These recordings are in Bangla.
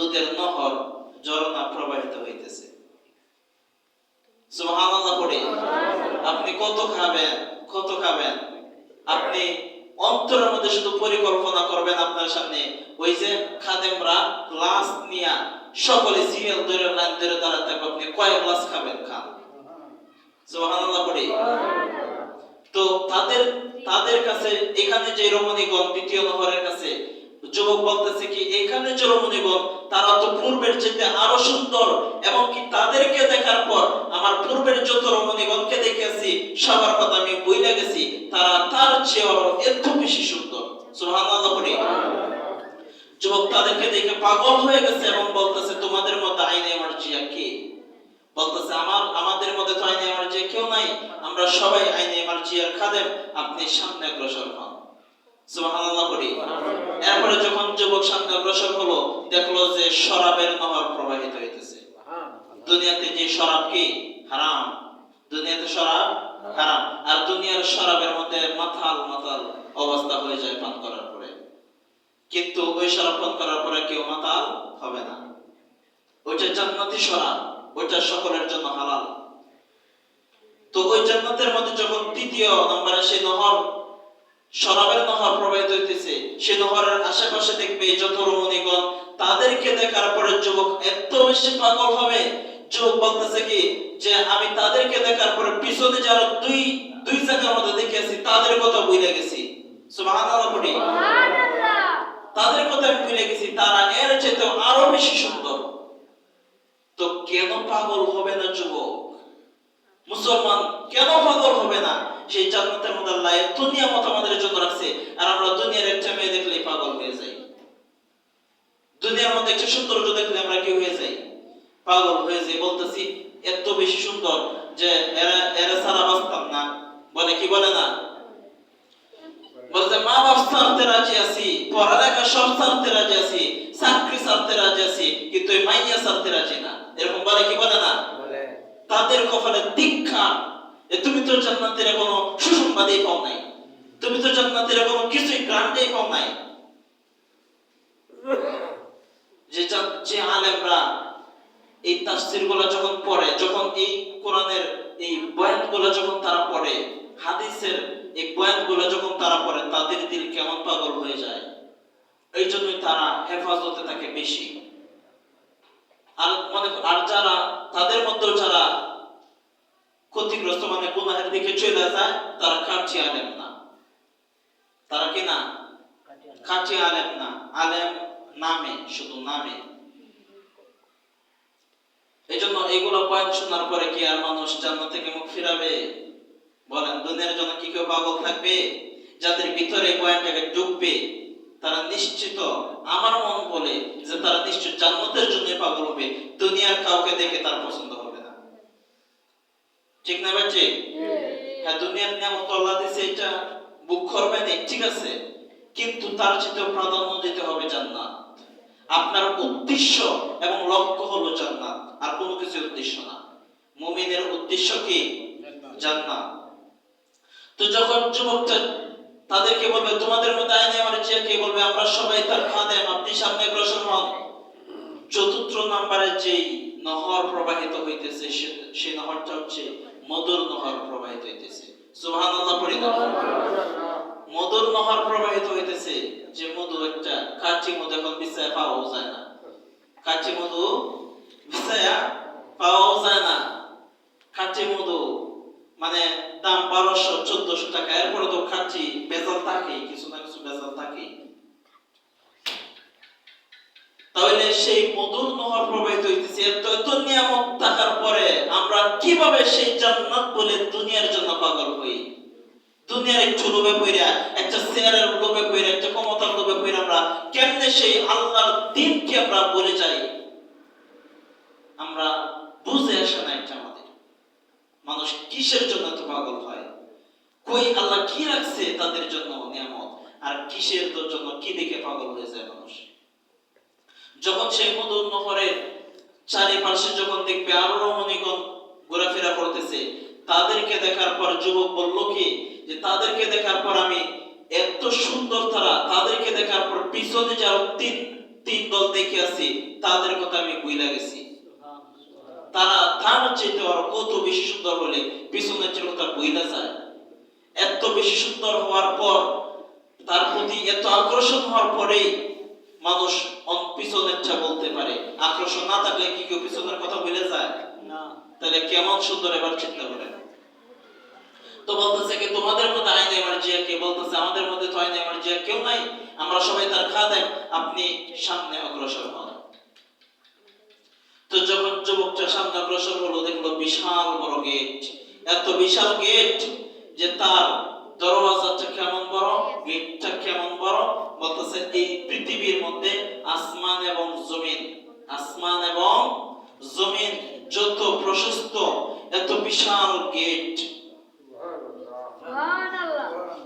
দুধের নহর ঝরনা প্রবাহিত হইতেছে। সুবহানাল্লাহ পড়ে। আপনি কত খাবেন কত খাবেন? আপনি অন্তরের মধ্যে শুধু পরিকল্পনা করবেন আপনার সামনে। ওই যে খাদেমরা গ্লাস নিয়া সকলে সিরিয়াল ধরে, লাইন ধরে দাঁড়াতে থাকবে। আপনি কয় গ্লাস খাবেন? খান। সুবহানাল্লাহ পড়ে। তো তাদের তাদের কাছে এখানে যে রমণীগণ, দ্বিতীয় নহরের কাছে, যুবক বলতেছে কি, এখানে যে রমণীগণ তারা তো পূর্বের চেয়ে আরও সুন্দর এবং কি তাদেরকে দেখার পর আমার পূর্বের যত রমণীগণকে দেখেছি, সবার কথা আমি বইলে গেছি, তারা তার চেয়ে এত বেশি সুন্দর। সুবহানাল্লাহ পড়ি। যুবক, তাদেরকে দেখে পাগল হয়ে গেছে এবং বলতেছে, তোমাদের মধ্যে আইনে আমার জিয়া কে? বলতেছে, আমার, আমাদের মধ্যে তো আইনে আমার যে কেউ নাই। আমরা সবাই আইনে আমার জিয়ার খাদেম। আপনি সামনে অগ্রসর হন। সুবহানাল্লাহ পড়ি। এরপরে যখন যুবক সামনে অগ্রসর হলো দেখল যে শরাবের নহর প্রবাহিত হইতেছে। দুনিয়াতে যে শরাব কি? হারাম। দুনিয়াতে শরাব হারাম। আর দুনিয়ার শরাবের মধ্যে মাথাল মাথাল অবস্থা হয়ে যায় পান করার পরে। কিন্তু ওই শরাব পান করার পরে কেউ মাতাল হবে না। ওইটা জান্নাতি শরাব ওইটা সকলের জন্য হালাল। তো ওই জান্নাতের মধ্যে যখন তৃতীয় নম্বরে সেই নহর শরাবের নহর প্রবাহিত হইতেছে। সে নহরের আশেপাশে দেখবে যত রমণীগণ তাদেরকে দেখার পরে যুবক এত বেশি পাগল হবে। যুবক বলতেছে কি যে আমি তাদেরকে দেখার পরে পিছনে যারা দুই দুই জায়গার মধ্যে দেখেছি তাদের কথা ভুলে গেছি। তাদের কথা আমি ভুলে গেছি তারা এর চেয়ে আরও বেশি সুন্দর। তো কেন পাগল হবে না যুবক? মুসলমান কেন পাগল হবে না? সেই জান্নাতের মধ্যে আল্লাহ এত নিয়ামত আমাদের জন্য রাখছে আর আমরা দুনিয়ার একটা মেয়ে দেখলেই পাগল হয়ে যাই। দুনিয়ার মধ্যে একটা সৌন্দর্য দেখলে আমরা কি হয়ে যাই? পাগল হয়ে যাই। বলতেছি এত বেশি সুন্দর যে এরা এরা সারা বাঁচতাম না। বলে কি বলে না? বলতে মা বাপ ছাড়তে রাজি আছি পড়ালেখা সব ছাড়তে রাজি আছি চাকরি ছাড়তে রাজি আছি কিন্তু এই মাইয়া ছাড়তে রাজি না। এরকম বলে কি বলে না? তাদের কপালে তো জান্নাতের কোনো সুসংবাদই পাও নাই। তুমি তো জান্নাতের কোনো কিছুই গ্রান্টেই পাও নাই। যে যে আলেমরা এই তাফসিরগুলো যখন পড়ে, যখন এই কোরআনের এই বয়ানগুলো যখন তারা পড়ে, হাদিসের এই বয়ানগুলো যখন তারা পড়ে, তাদের দিল কেমন পাগল হয়ে যায়। এই জন্যই তারা হেফাজতে থাকে বেশি। আর মনে আর যারা তাদের মধ্যেও যারা ক্ষতিগ্রস্ত মানে গুনাহের দিকে চলে যায়, তারা খাটি আলেম না। তারা কি না? খাটি আলেম না। আলেম নামে, শুধু নামে। এই জন্য এইগুলো বয়ান শোনার পরে কি আর মানুষ জান্নাত থেকে মুখ ফিরাবে? বলেন, দুনিয়ার জন্য কি কেউ পাগল থাকবে? যাদের ভিতরে বয়ানটাকে ঢুকবে তারা নিশ্চিত, আমার মন বলে যে তারা নিশ্চিত জান্নাতের জন্য পাগল হবে। দুনিয়ার কাউকে দেখে তার পছন্দ হবে ঠিক না বাচ্চে হ্যাঁ। দুনিয়ার নিয়ামত আল্লাহ দিছে এটা। বুক করবে না ঠিক আছে। কিন্তু তার চেয়ে প্রাধান্য দিতে হবে জান্নাত। আপনার উদ্দেশ্য এবং লক্ষ্য হলো জান্নাত আর কোনো কিছু উদ্দেশ্য না। মুমিনের উদ্দেশ্য কি? জান্নাত। তো যখন যুবকটা তাদেরকে বলবে তোমাদের মধ্যে আইনে আমার চেয়ে কে বলবে? আমরা সবাই তার খাদেম আপনি সামনে অগ্রসর হন চতুর্থ নম্বরে যেই নহর প্রবাহিত হইতেছে সে- নহরটা হচ্ছে মধুর নহর প্রবাহিত হইতেছে। সুবহানাল্লাহ, পড়ি না মধুর নহর প্রবাহিত হইতেছে যে মধু একটা, কাচি মধু এখন বিছায় পাওয়াও যায় না। কাচি মধু বিছায়া পাওয়াও যায় না। কাচি মধু মানে দাম বারোশো, চোদ্দশো টাকা। এরপরে তো খাচ্ছি বেজাল থাকে কিছু না কিছু বেজাল থাকে তাহলে সেই মধুর নহর প্রবাহিত হইতেছে এত নিয়ামত থাকার পরে আমরা কীভাবে সেই জান্নাত বলে দুনিয়ার জন্য পাগল হই? দুনিয়ার একটু লোভে পইরা, একটা লোভে পইরা, একটা ক্ষমতার লোভে পইরা আমরা কেমনে সেই আল্লাহর দিনকে আমরা বলে যাই? আমরা বুঝে আসে না আমাদের। মানুষ কিসের জন্য এত পাগল হয়? কই আল্লাহ কি রাখছে তাদের জন্য নিয়ামত? আর কিসের জন্য কি দেখে পাগল হয়ে যায় মানুষ? যখন সেই মধুর নহরের চারিপাশে যখন দেখবে আরও রমণীগণ ঘোরাফেরা করতেছে, তাদেরকে দেখার পর যুবক বলল কি, যে তাদেরকে দেখার পর আমি এত সুন্দর তারা, তাদেরকে দেখার পর পিছনে যারা তিন তিন দল দেখে আছি তাদের কথা আমি বুঝলা গেছি। তারা তার চাইতে আরও কত বেশি সুন্দর হলে পিছনের চেয়ে তার বইলা যায়। এত বেশি সুন্দর হওয়ার পর, তার প্রতি এত আকর্ষণ হওয়ার পরেই মানুষ পিছনেরটা বলতে পারে। আকর্ষণ না থাকলে কি কেউ পিছনের কথা বলে যায়? তাহলে কেমন সুন্দর এবার চিন্তা করেন তো বলতেছে কি তোমাদের মধ্যে আইনে কে? বলতেছে আমাদের মধ্যে তো আইনে কেউ নাই। আমরা সবাই তার খাদেম। আপনি সামনে অগ্রসর হন। তো যখন যুবকটা সামনে অগ্রসর হলো দেখল বিশাল বড় গেট। এত বিশাল গেট যে তার দরওয়াজাটা কেমন বড়? গেটটা কেমন বড়? বলতেছে এই পৃথিবীর মধ্যে আসমান এবং জমিন। আসমান এবং জমিন যত প্রশস্ত এত বিশাল গেট।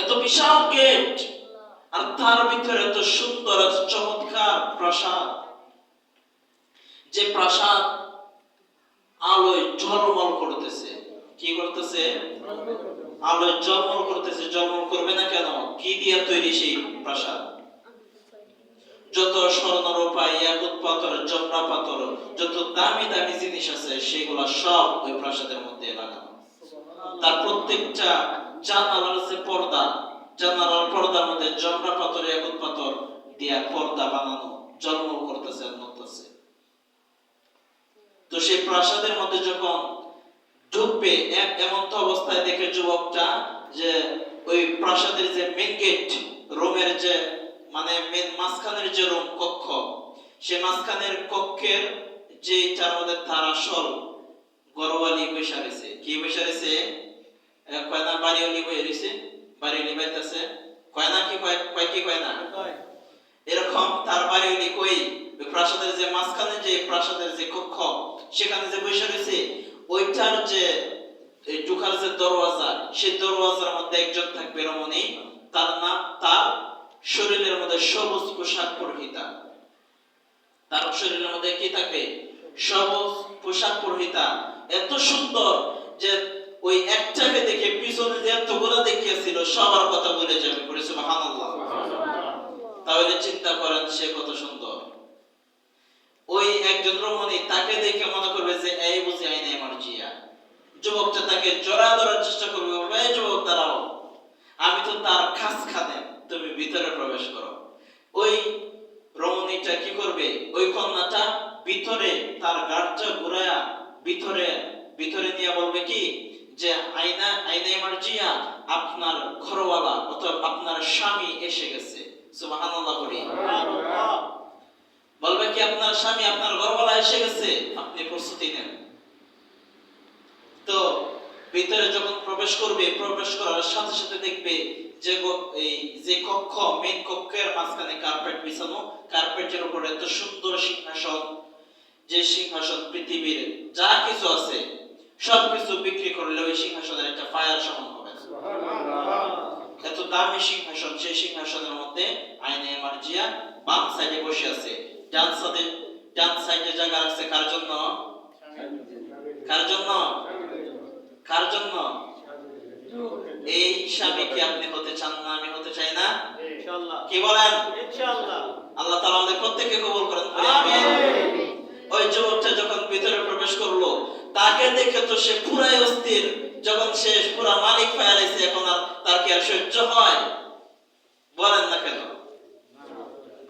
এত বিশাল গেট। আর তার ভিতরে এত সুন্দর এত চমৎকার প্রাসাদ। যে প্রাসাদ আলোয় ঝলমল করতেছে। কি করতেছে। আলোয় ঝলমল করতেছে ঝলমল করবে না কেন? কি দিয়ে তৈরি সেই প্রাসাদ? যত স্বর্ণ রূপা, ইয়াকুত পাথর জমরা পাথর, যত দামি দামি জিনিস আছে, সেগুলা সব ওই প্রাসাদের মধ্যে লাগানো। তার প্রত্যেকটা জানালার যে পর্দা। জানালার পর্দার মধ্যে জমরা পাথর, ইয়াকুত পাথর দিয়া পর্দা বানানো জলমল করতেছে নড়তেছে। তো সেই প্রাসাদের মধ্যে যখন ঢুকবে এমন তো অবস্থায় দেখে যুবকটা যে ওই প্রাসাদের যে মেন গেট রুমের যে মানে মেন মাঝখানের যে রুম কক্ষ সে মাঝখানের কক্ষের যে তার মধ্যে তার আসল গরওয়ালি বৈশা রয়েছে। কি বৈশা রয়েছে? আহ, কয় না বাড়িওয়ালি বই রয়েছে। বাড়িওয়ালি বাইতেছে। কয় না কি কয় কয় কি কয় না? এরকম তার বাড়িওয়ালি কই? প্রাসাদের যে মাঝখানে যে প্রাসাদের যে কক্ষ সেখানে যে বৈশা রয়েছে। ওইটার যে এই ঢোকার যে দরওয়াজা সেই দরওয়াজার মধ্যে একজন থাকবে রমণী। তার নাম তার শরীরের মধ্যে সবুজ পোশাক পরিহিতা। তার শরীরের মধ্যে কি থাকবে সবুজ পোশাক পরিহিতা। এত সুন্দর যে ওই একটাকে দেখে পিছনে যে এতগুলো দেখিয়েছিল সবার কথা বলে যাবে পড়ে সুবহানাল্লাহ। তাহলে চিন্তা করেন সে কত সুন্দর। ওই একজন রমণী তাকে দেখে মনে করবে যে, এই বুঝি আইনে আমার জিয়া যুবকটা তাকে জড়া ধরার চেষ্টা করবে, বলবে, এই যুবক, দাঁড়াও। আমি তো তার খাস খাদেম তুমি ভিতরে প্রবেশ করো। ওই রমণীটা কি করবে? ওই কন্যাটা ভিতরে তার গাড়টা ঘুরায়া ভিতরে ভিতরে নিয়ে বলবে কি? যে আইনা আইনা মার্জিয়া আপনার ঘরওয়ালা অথবা আপনার স্বামী এসে গেছে। সুবহানাল্লাহ করি বলবে কি, আপনার স্বামী আপনার ঘরওয়ালা এসে গেছে, আপনি প্রস্তুতি নেন। তো ভিতরে যখন প্রবেশ করবে, প্রবেশ করার সাথে সাথে দেখবে যে এই যে কক্ষ মেন কক্ষের মাঝখানে কার্পেট বিছানো কার্পেটের উপর এত সুন্দর সিংহাসন, যে সিংহাসন পৃথিবীর যা কিছু আছে, সবকিছু বিক্রি করলে ওই সিংহাসনের একটা ফায়ার সমান হবে। এত দামি সিংহাসন, সেই সিংহাসনের মধ্যে আইনে মার্জিয়া বাম সাইডে বসে আছে। ডান সাইডে ডান সাইডে জায়গা রাখছে কার জন্য? কার জন্য? কার জন্য? এই স্বামী কি আপনি হতে চান না? আমি হতে চাই না। কি বলেন? আল্লাহ তাআলা আমাদের প্রত্যেককে কবুল করেন। ওই যুবকটা যখন ভিতরে প্রবেশ করল তাকে দেখে তো সে পুরাই অস্থির। যখন সে পুরা মালিক ফায়ালাইছে এখন আর তার কি আর সহ্য হয়? বলেন না কেন?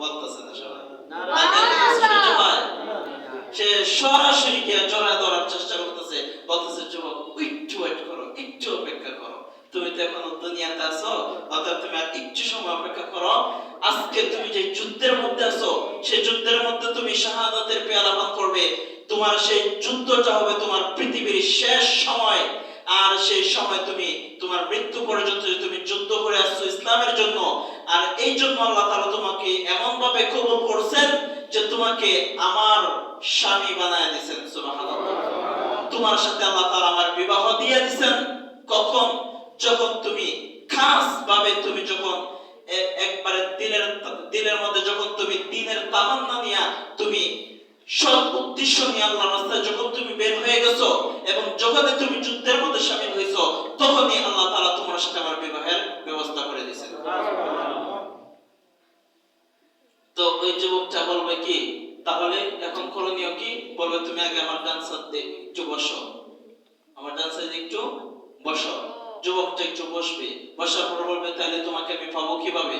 বলতেছে না সবাই। সে সরাসরি গিয়ে জড়ায় ধরার চেষ্টা করতেছে, বলতেছে, যুবক, একটু ওয়েট করো, একটু অপেক্ষা করো। তুমি তো এখনও দুনিয়াতে আছো অর্থাৎ তুমি আর একটু সময় অপেক্ষা করো। আজকে তুমি যে যুদ্ধের মধ্যে আছো সেই যুদ্ধের মধ্যে তুমি শাহাদাতের পেয়ালা পান করবে। তোমার সেই যুদ্ধটা হবে তোমার পৃথিবীর শেষ সময়। আর সেই সময় তুমি তোমার মৃত্যু পর্যন্ত তুমি যুদ্ধ করে আসছো ইসলামের জন্য আর এই জন্য আল্লাহ তাআলা তোমাকে এমন ভাবে কবুল করছেন যে তোমাকে আমার স্বামী বানায় দিয়েছেন তোমার সাথে আল্লাহ তাআলা আমার বিবাহ দিয়ে দিয়েছেন। কখন? যখন তুমি খাস ভাবে তুমি যখন একবারে দিলের দিলের মধ্যে যখন তুমি দিনের তামান্না নিয়া তুমি সৎ উদ্দেশ্য নিয়ে আল্লাহর রাস্তায় যখন তুমি বের হয়ে গেছো এবং যখনই তুমি যুদ্ধের মধ্যে সামিল হয়েছো, তখনই আল্লাহ তাআলা তোমার সাথে আমার বিবাহের ব্যবস্থা করে দিয়েছেন। তো ওই যুবকটা বলবে কি, তাহলে এখন করণীয় কি? বলবে, তুমি আগে আমার ডান সাইডে একটু বসো। আমার ডান সাইডে একটু বসো। যুবকটা একটু বসবে। বসার পর বলবে, তাহলে তোমাকে আমি পাবো কীভাবে?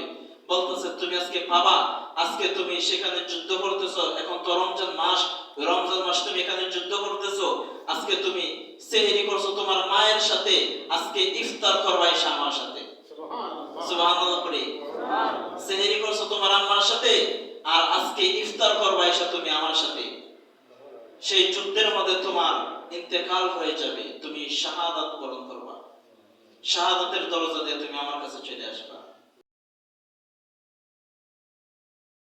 বলতেছে, তুমি আজকে পাবা। আজকে তুমি সেখানে যুদ্ধ করতেছো। এখন তো রমজান মাস। রমজান মাস তুমি এখানে যুদ্ধ করতেছো। আজকে তুমি সেহরি করছ তোমার মায়ের সাথে। আজকে ইফতার করবা এসে সাথে সুবহানাল্লাহ পড়ি সেহরি করছ তোমার আম্মার সাথে আর আজকে এসে তুমি আমার সাথে। সেই যুদ্ধের মধ্যে তোমার ইন্তেকাল হয়ে যাবে। তুমি শাহাদাত বরণ করবা। শাহাদাতের দরজা দিয়ে তুমি আমার কাছে চলে আসবা।